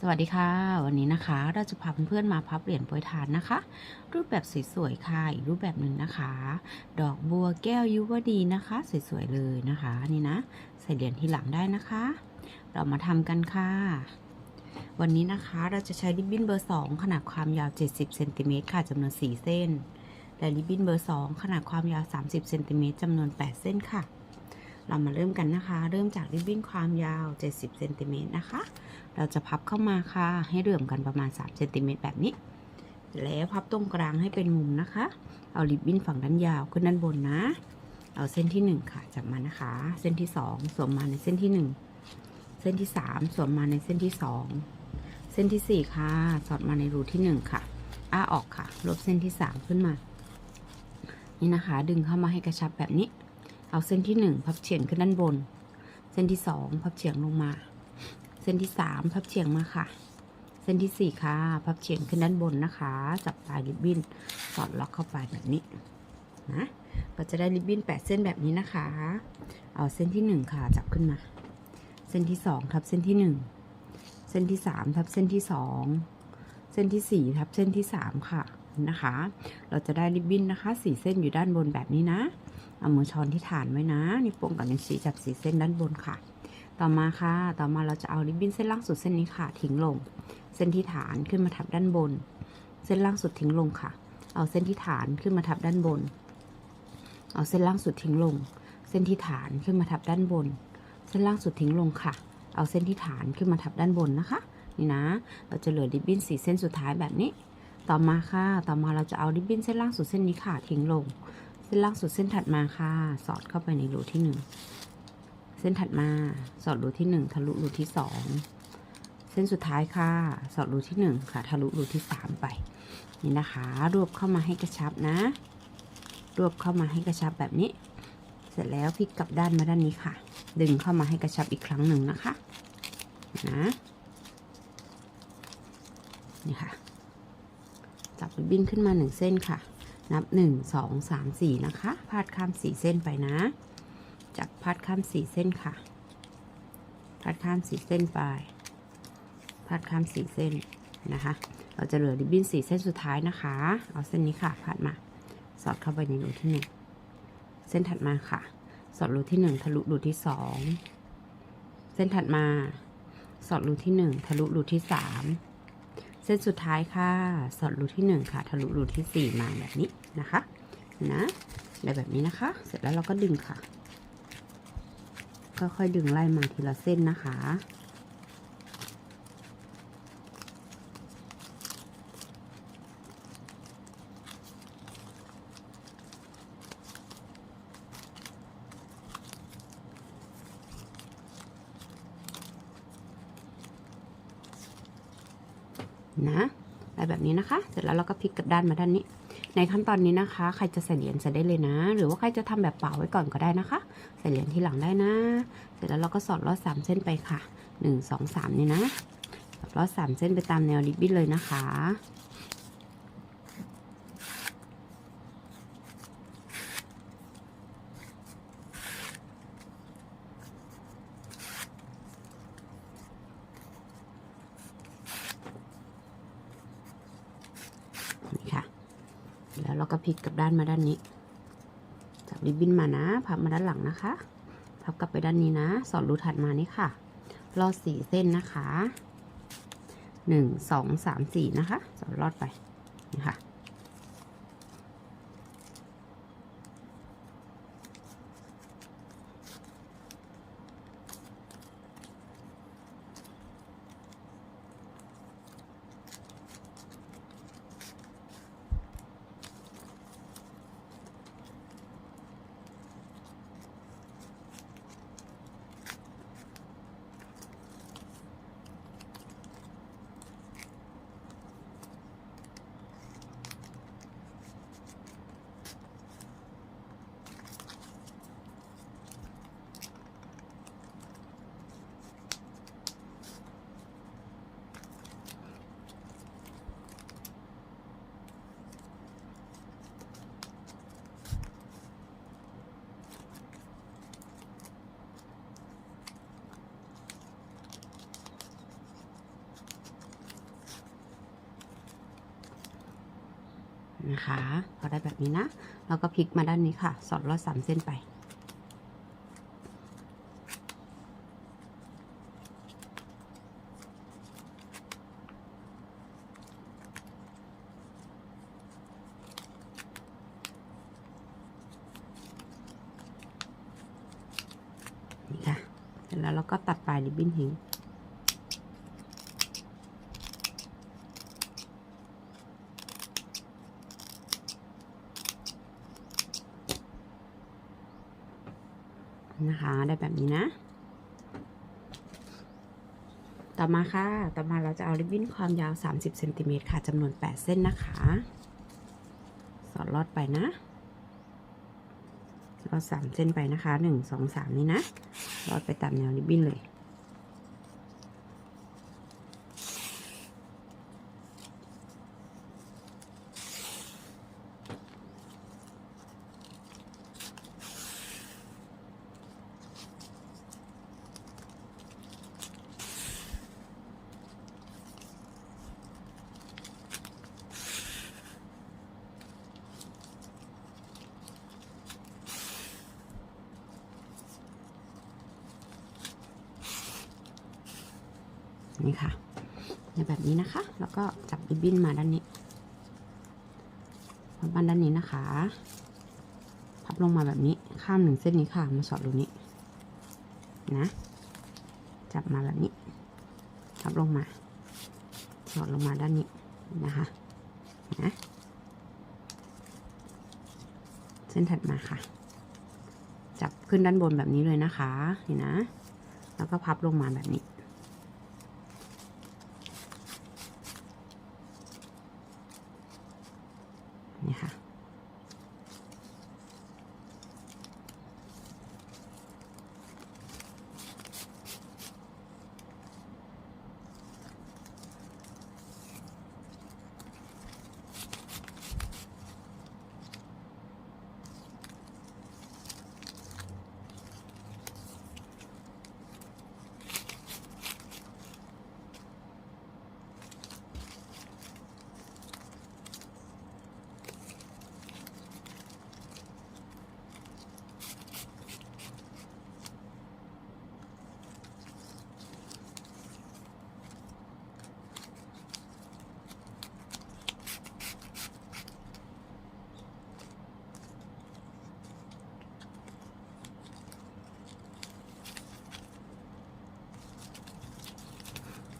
สวัสดีค่ะ วันนี้นะคะ เราจะพาเพื่อนๆมาพับเหรียญโปรยทานนะคะ รูปแบบสวยๆค่ะอีกรูปแบบหนึ่งนะคะ ดอกบัวแก้วยุวดีนะคะสวยๆเลยนะคะนี่นะใส่เหรียญที่หลังได้นะคะ เรามาทำกันค่ะ วันนี้นะคะเราจะใช้ริบบิ้นเบอร์ 2 ขนาดความยาว 70เซนติเมตรค่ะจำนวน 4 เส้นและริบบิ้นเบอร์ 2 ขนาดความยาว 30เซนติเมตรจำนวน 8 เส้นค่ะ เรามาเริ่มกันนะคะ เริ่มจากริบบิ้นความยาว 70เซนติเมตรนะคะ เราจะพับเข้ามาค่ะ ให้เหลื่อมกันประมาณ3เซนติเมตรแบบนี้ แล้วพับตรงกลางให้เป็นมุมนะคะ เอาริบบิ้นฝั่งด้านยาวขึ้นด้านบนนะ เอาเส้นที่ 1 ค่ะ จับมานะคะ เส้นที่ 2 สวมมาในเส้นที่ 1 เส้นที่ 3 สวมมาในเส้นที่ 2 เส้นที่ 4 ค่ะ สอดมาในรูที่ 1 ค่ะ อ้าออกค่ะ ลบเส้นที่ 3 ขึ้นมา นี่นะคะ ดึงเข้ามาให้กระชับแบบนี้ เอาเส้นที่1พับเฉียงขึ้นด้านบน เส้นที่2พับเฉียงลงมา เส้นที่3พับเฉียงมาค่ะ เส้นที่4ค่ะ พับเฉียงขึ้นด้านบนนะคะ จับปลายริบบิ้นสอดล็อกเข้าไปแบบนี้นะก็จะได้ริบบิ้น8เส้นแบบนี้นะคะ เอาเส้นที่1ค่ะจับขึ้นมา เส้นที่2ทับเส้นที่1เส้นที่3ทับเส้นที่2เส้นที่4ทับเส้นที่3ค่ะนะคะ เราจะได้ริบบิ้นนะคะ4เส้นอยู่ด้านบนแบบนี้นะ เอามือช้อนที่ฐานไว้นะนิ้วโป้งกับนิ้วชี้จับสีเส้นด้านบนค่ะ ต่อมาค่ะ ต่อมาเราจะเอาริบบิ้นเส้นล่างสุดเส้นนี้ค่ะ ทิ้งลง เส้นที่ฐานขึ้นมาทับด้านบน เส้นล่างสุดทิ้งลงค่ะ เอาเส้นที่ฐานขึ้นมาทับด้านบน เอาเส้นล่างสุดทิ้งลง เส้นที่ฐานขึ้นมาทับด้านบน เส้นล่างสุดทิ้งลงค่ะ เอาเส้นที่ฐานขึ้นมาทับด้านบนนะคะ นี่นะ เราจะเหลือริบบิ้นสีเส้นสุดท้ายแบบนี้ ต่อมาค่ะ ต่อมาเราจะเอาริบบิ้นเส้นล่างสุดเส้นนี้ค่ะทิ้งลง เส้นล่างสุดเส้นถัดมาค่ะ สอดเข้าไปในรูที่หนึ่งเส้นถัดมาสอดรูที่หนึ่งทะลุรูที่สองเส้นสุดท้ายค่ะ สอดรูที่หนึ่งค่ะ ทะลุรูที่สามไปนี่นะคะ รวบเข้ามาให้กระชับนะ รวบเข้ามาให้กระชับแบบนี้ เสร็จแล้วพลิกกลับด้านมาด้านนี้ค่ะ ดึงเข้ามาให้กระชับอีกครั้งหนึ่งนะคะนะนี่ค่ะจับริบบิ้นขึ้นมาหนึ่งเส้นค่ะ นับหนึ่งสองสามสี่นะคะ พาดข้ามสี่เส้นไปนะ จับพาดข้ามสี่เส้นค่ะ พาดข้ามสี่เส้นไป พาดข้ามสี่เส้นนะคะ เราจะเหลือริบบิ้นสี่เส้นสุดท้ายนะคะ เอาเส้นนี้ค่ะ พาดมา สอดเข้าไปในรูที่หนึ่งเส้นถัดมาค่ะ สอดรูที่หนึ่งทะลุรูที่สองเส้นถัดมา สอดรูที่หนึ่งทะลุรูที่สาม เส้นสุดท้ายค่ะ สอดรูที่หนึ่งค่ะ ทะลุรูที่สี่มาแบบนี้นะคะนะได้แบบนี้นะคะ เสร็จแล้วเราก็ดึงค่ะค่อยๆดึงไล่มาทีละเส้นนะคะ นะอะไรแบบนี้นะคะ เสร็จแล้วเราก็พลิกกลับด้านมาด้านนี้ ในขั้นตอนนี้นะคะ ใครจะใส่เหรียญใส่ได้เลยนะ หรือว่าใครจะทำแบบเปล่าไว้ก่อนก็ได้นะคะ ใส่เหรียญที่หลังได้นะ เสร็จแล้วเราก็สอดลอดสามเส้นไปค่ะหนึ่งสองสามนี่นะสอดลอดสามเส้นไปตามแนวริบบิ้นเลยนะคะ นี่ค่ะ แล้วเราก็พลิกกลับ ด้านมาด้านนี้ จับริบบิ้นมานะ พับมาด้านหลังนะคะ พับกลับไปด้านนี้นะ สอดรูถัดมานี่ค่ะ รอดสี่เส้นนะคะหนึ่งสองสามสี่นะคะ สอดรอดไปนี่ค่ะ นะคะพอได้แบบนี้นะ แล้วก็พลิกมาด้านนี้ค่ะ สอดลอดสามเส้นไป นี่ค่ะ เสร็จแล้วเราก็ตัดปลายริบบิ้นทิ้ง นะคะ ได้แบบนี้นะ ต่อมาค่ะ ต่อมาเราจะเอาริบบิ้นความยาว 30เซนติเมตรค่ะจำนวน 8 เส้นนะคะ สอดลอดไปนะลอด3เส้นไปนะคะ 1 2 3 นี่นะลอดไปตามแนวริบบิ้นเลย นี่ค่ะในแบบนี้นะคะ แล้วก็จับริบบิ้นมาด้านนี้พับมาด้านนี้นะคะ พับลงมาแบบนี้ข้ามหนึ่งเส้นนี้ค่ะ มาสอดรงนี้นะ จับมาแบบนี้ พับลงมา สอดลงมาด้านนี้นะคะนะเส้นถัดมาค่ะ จับขึ้นด้านบนแบบนี้เลยนะคะนี่นะ แล้วก็พับลงมาแบบนี้ค่ะ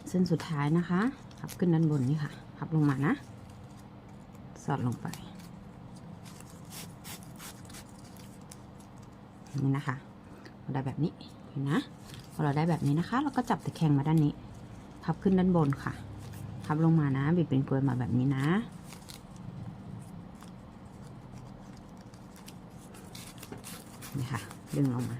เส้นสุดท้ายนะคะพับขึ้นด้านบนนี่ค่ะพับลงมานะ สอดลงไป นี่นะคะเราได้แบบนี้เห็นนะพอเราได้แบบนี้นะคะ เราก็จับตะแคงมาด้านนี้ พับขึ้นด้านบนค่ะ พับลงมานะ บิดเป็นกลวยมาแบบนี้นะ นี่ค่ะ ดึงลงมา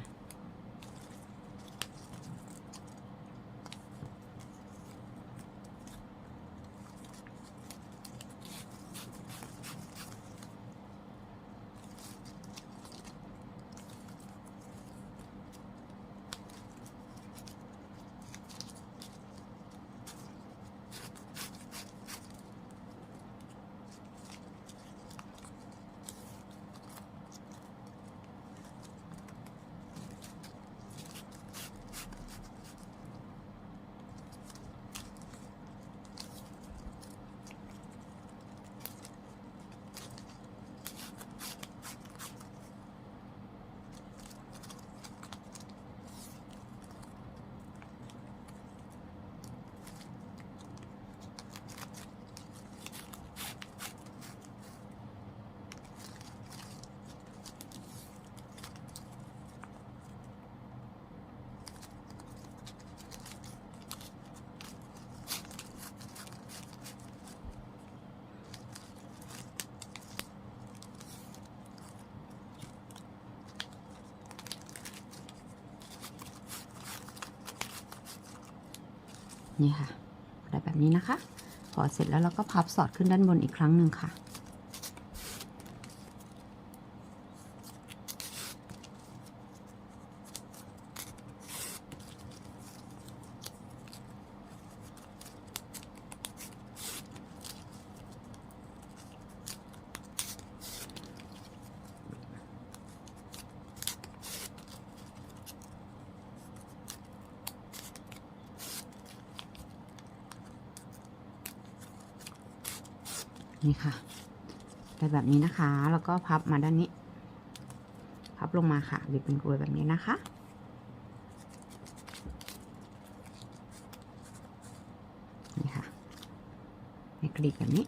นี่ค่ะได้แบบนี้นะคะ พอเสร็จแล้วเราก็พับสอดขึ้นด้านบนอีกครั้งหนึ่งค่ะ นี่ค่ะได้แบบนี้นะคะ แล้วก็พับมาด้านนี้ พับลงมาค่ะบิดเป็นกลวยแบบนี้นะคะ นี่ค่ะให้กรีดแบบนี้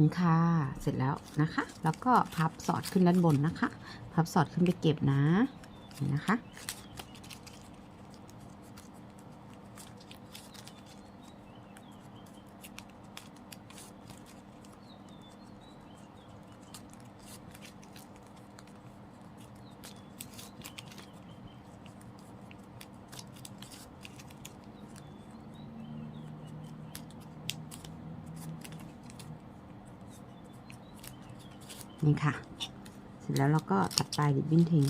นี่ค่ะ เสร็จแล้วนะคะ แล้วก็พับสอดขึ้นด้านบนนะคะ พับสอดขึ้นไปเก็บนะนี่นะคะ นี่ค่ะ เสร็จแล้วเราก็ตัดปลายริบบิ้นทิ้ง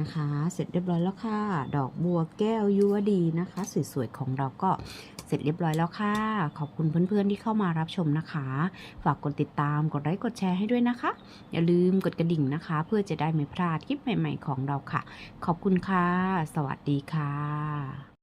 นะคะ เสร็จเรียบร้อยแล้วค่ะ ดอกบัวแก้วยุวดีนะคะ สวยๆ ของเราก็ เสร็จเรียบร้อยแล้วค่ะ ขอบคุณเพื่อนๆที่เข้ามารับชมนะคะ ฝากกดติดตามกดไลค์กดแชร์ให้ด้วยนะคะ อย่าลืมกดกระดิ่งนะคะ เพื่อจะได้ไม่พลาดคลิปใหม่ ๆ ของเราค่ะ ขอบคุณค่ะ สวัสดีค่ะ